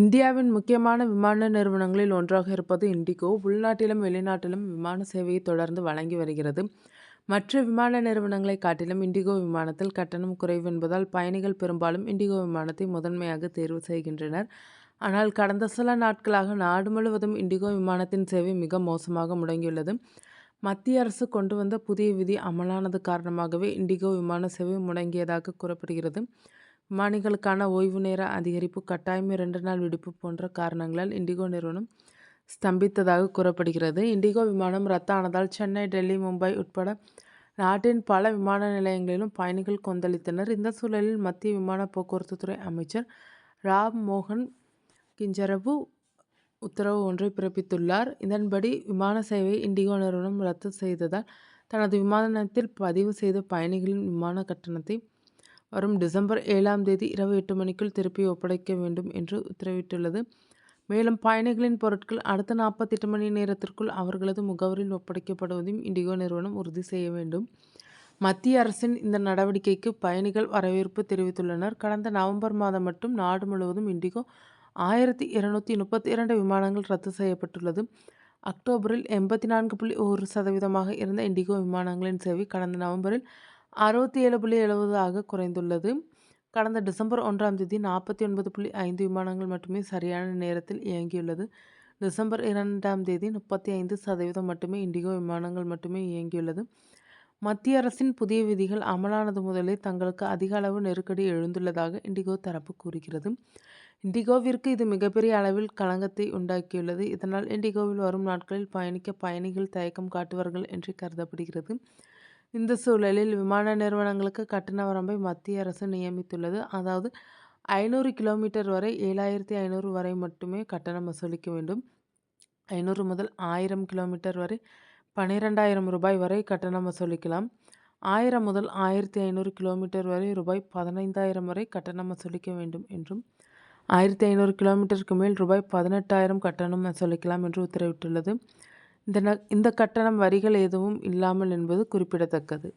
இந்தியாவின் முக்கியமான விமான நிறுவனங்களில் ஒன்றாக இருப்பது இண்டிகோ, உள்நாட்டிலும், வெளிநாட்டிலும் விமான சேவையை தொடர்ந்து வழங்கி வருகிறது. மற்ற விமான நிறுவனங்களை காட்டிலும் இண்டிகோ விமானத்தில் கட்டணம் குறைவு என்பதால் பயணிகள் பெரும்பாலும் இண்டிகோ விமானத்தை முதன்மையாக தேர்வு செய்கின்றனர். ஆனால் கடந்த சில நாட்களாக நாடு முழுவதும் இண்டிகோ விமானத்தின் சேவை மிக மோசமாக முடங்கியுள்ளது. மத்திய அரசு கொண்டு வந்த புதிய விதி அமலானது காரணமாகவே இண்டிகோ விமான சேவை முடங்கியதாக கூறப்படுகிறது. விமானிகளுக்கான ஓய்வு நேர அதிகரிப்பு, கட்டாயம் இரண்டு நாள் விடுப்பு போன்ற காரணங்களால் இண்டிகோ நிறுவனம் ஸ்தம்பித்ததாக கூறப்படுகிறது. இண்டிகோ விமானம் ரத்தானதால் சென்னை, டெல்லி, மும்பை உட்பட நாட்டின் பல விமான நிலையங்களிலும் பயணிகள் கொந்தளித்தனர். இந்த சூழலில் மத்திய விமான போக்குவரத்து துறை அமைச்சர் ராம் மோகன் கிஞ்சரவு உத்தரவு ஒன்றை பிறப்பித்துள்ளார். இதன்படி விமான சேவையை இண்டிகோ நிறுவனம் ரத்து செய்ததால் தனது விமானத்தில் பதிவு செய்த பயணிகளின் விமான கட்டணத்தை வரும் டிசம்பர் ஏழாம் தேதி இரவு எட்டு மணிக்குள் திருப்பி ஒப்படைக்க வேண்டும் என்று உத்தரவிட்டுள்ளது. மேலும் பயணிகளின் பொருட்கள் அடுத்த நாற்பத்தெட்டு மணி நேரத்திற்குள் அவர்களது முகவரியில் ஒப்படைக்கப்படுவதையும் இண்டிகோ நிறுவனம் உறுதி செய்ய வேண்டும். மத்திய அரசின் இந்த நடவடிக்கைக்கு பயணிகள் வரவேற்பு தெரிவித்துள்ளனர். கடந்த நவம்பர் மாதம் மட்டும் நாடு முழுவதும் இண்டிகோ ஆயிரத்தி இருநூற்றி முப்பத்தி இரண்டு விமானங்கள் ரத்து செய்யப்பட்டுள்ளது. அக்டோபரில் எண்பத்தி நான்கு புள்ளி ஒரு சதவீதமாக இருந்த இண்டிகோ விமானங்களின் சேவை கடந்த நவம்பரில் அறுபத்தி ஏழு புள்ளி எழுபதாக குறைந்துள்ளது. கடந்த டிசம்பர் ஒன்றாம் தேதி நாற்பத்தி ஒன்பது புள்ளி ஐந்து விமானங்கள் மட்டுமே சரியான நேரத்தில் இயங்கியுள்ளது. டிசம்பர் இரண்டாம் தேதி முப்பத்தி ஐந்து சதவீதம் மட்டுமே இண்டிகோ விமானங்கள் மட்டுமே இயங்கியுள்ளது. மத்திய அரசின் புதிய விதிகள் அமலானது முதலே தங்களுக்கு அதிக அளவு நெருக்கடி எழுந்துள்ளதாக இண்டிகோ தரப்பு கூறுகிறது. இண்டிகோவிற்கு இது மிகப்பெரிய அளவில் களங்கத்தை உண்டாக்கியுள்ளது. இதனால் இண்டிகோவில் வரும் நாட்களில் பயணிக்க பயணிகள் தயக்கம் காட்டுவார்கள் என்று கருதப்படுகிறது. இந்த சூழலில் விமான நிறுவனங்களுக்கு கட்டண வரம்பை மத்திய அரசு நியமித்துள்ளது. அதாவது ஐநூறு கிலோமீட்டர் வரை ஏழாயிரத்தி ஐநூறு வரை மட்டுமே கட்டணம் வசூலிக்க வேண்டும். ஐநூறு முதல் ஆயிரம் கிலோமீட்டர் வரை பன்னிரெண்டாயிரம் ரூபாய் வரை கட்டணம் வசூலிக்கலாம். ஆயிரம் முதல் ஆயிரத்தி ஐநூறு கிலோமீட்டர் வரை ரூபாய் பதினைந்தாயிரம் வரை கட்டணம் வசூலிக்க வேண்டும் என்றும், ஆயிரத்தி ஐநூறு கிலோமீட்டருக்கு மேல் ரூபாய் பதினெட்டாயிரம் கட்டணம் வசூலிக்கலாம் என்று உத்தரவிட்டுள்ளது. இந்த இந்த கட்டணம் வரிகள் எதுவும் இல்லாமல் என்பது குறிப்பிடத்தக்கது.